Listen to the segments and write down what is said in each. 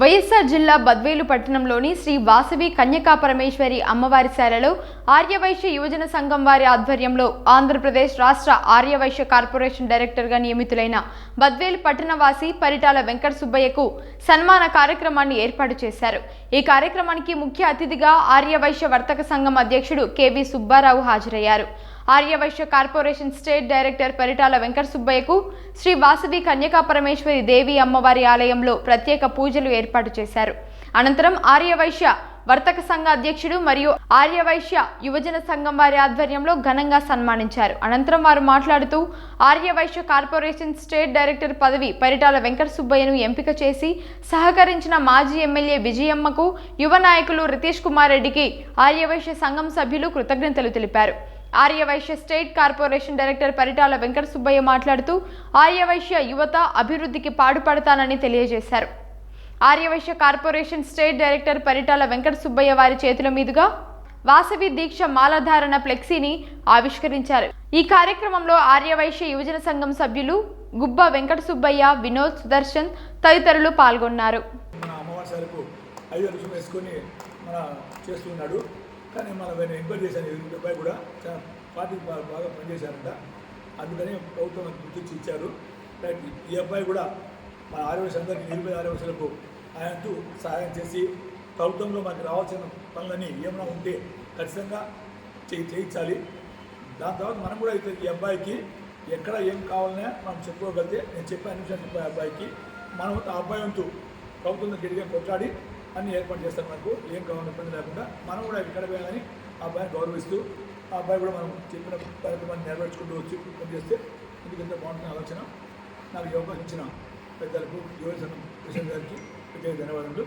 వైఎస్ఆర్ జిల్లా బద్వేలు పట్టణంలోని శ్రీ వాసవి కన్యకా పరమేశ్వరి అమ్మవారి శాలలో ఆర్యవైశ్య యువజన సంఘం వారి ఆధ్వర్యంలో ఆంధ్రప్రదేశ్ రాష్ట్ర ఆర్యవైశ్య కార్పొరేషన్ డైరెక్టర్గా నియమితులైన బద్వేలు పట్టణవాసి పరిటాల వెంకట సుబ్బయ్యకు సన్మాన కార్యక్రమాన్ని ఏర్పాటు చేశారు. ఈ కార్యక్రమానికి ముఖ్య అతిథిగా ఆర్యవైశ్య వర్తక సంఘం అధ్యక్షుడు కెవి సుబ్బారావు హాజరయ్యారు. Arya Vysya corporation state director Paritala Venkata సుబ్బయ్యకు Sri Vasavi Kanyaka Parameswari Devi అమ్మవారి ఆలయంలో ప్రత్యేక పూజలు ఏర్పాటు చేశారు. అనంతరం ఆర్యవైశ్య వర్తక సంఘ అధ్యక్షుడు మరియు ఆర్యవైశ్య యువజన సంఘం వారి ఆధ్వర్యంలో ఘనంగా సన్మానించారు. అనంతరం వారు మాట్లాడుతూ ఆర్యవైశ్య కార్పొరేషన్ స్టేట్ డైరెక్టర్ పదవి పరిటాల వెంకట సుబ్బయ్యను ఎంపిక చేసి సహకరించిన మాజీ ఎమ్మెల్యే విజయమ్మకు యువ నాయకులు రితీష్ కుమార్ రెడ్డికి ఆర్యవైశ్య సంఘం సభ్యులు కృతజ్ఞతలు తెలిపారు. Arya Vysya state corporation director Paritala Venkata Subbaiah మాట్లాడుతూ ఆర్యవైశ్య యువత అభివృద్ధికి పాడుపడతానని తెలియజేశారు. Arya Vysya corporation state director Paritala Venkata Subbaiah వారి చేతుల మీదుగా వాసవి దీక్ష మాలధారణ ఫ్లెక్సీని ఆవిష్కరించారు. ఈ కార్యక్రమంలో ఆర్యవైశ్య యువజన సంఘం సభ్యులు గుబ్బ వెంకట సుబ్బయ్య వినోద్ సుదర్శన్ తదితరులు పాల్గొన్నారు. మన అమ్మవారి ఐదు వేసుకొని మన చేస్తున్నాడు కానీ మన ఆయన ఎంక్వైరీ చేశాను ఈ అబ్బాయి కూడా చాలా పార్టీకి బాగా పనిచేశారంట. అందుకని ప్రభుత్వం గుర్తించి ఇచ్చారు. రైట్ ఈ అబ్బాయి కూడా మన ఆరోగ్య అందరికీ నిరుపేద ఆరోగ్యలకు ఆయనతో సహాయం చేసి ప్రభుత్వంలో మనకి రావాల్సిన పనులన్నీ ఏమైనా ఉంటే ఖచ్చితంగా చేయి చేయించాలి. దాని తర్వాత మనం కూడా అయితే ఈ అబ్బాయికి ఎక్కడ ఏం కావాలనే మనం చెప్పుకోగలిగితే నేను చెప్పే నిమిషాలు చెప్పే అబ్బాయికి మనం ఆ అబ్బాయి అంటూ ప్రభుత్వం గట్టిగా కొట్లాడి అన్ని ఏర్పాటు చేస్తారు మనకు. ఏం కావాలి ఇబ్బంది లేకుండా మనం కూడా ఎక్కడ పోయాలని ఆ అబ్బాయిని గౌరవిస్తూ ఆ అబ్బాయి కూడా మనం చెప్పిన కార్యక్రమాన్ని నెరవేర్చుకుంటూ వచ్చి పనిచేస్తే ఇందుకు ఎంత బాగుంటుంది ఆలోచన నాకు ఈ అవకాశం ఇచ్చిన పెద్దలకు యువ సంఘం ప్రెసిడెంట్ గారికి ప్రత్యేక ధన్యవాదాలు మీరు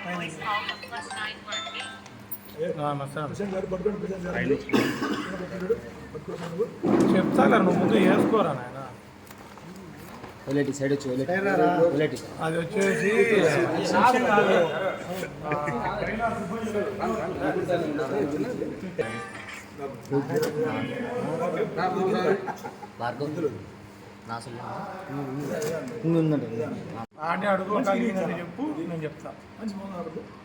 పట్టుకోండి ప్రెసిడెంట్ గారు. పట్టుకోండి పట్టుకోండి చెప్తా కదా నువ్వు ముందు వేసుకోరా నాయన? సైడ్ వచ్చి అది వచ్చేసి భార్గవ్ నా ఉందండి ఆడిని అడుగు చెప్పు. నేను చెప్తా. మంచి గారు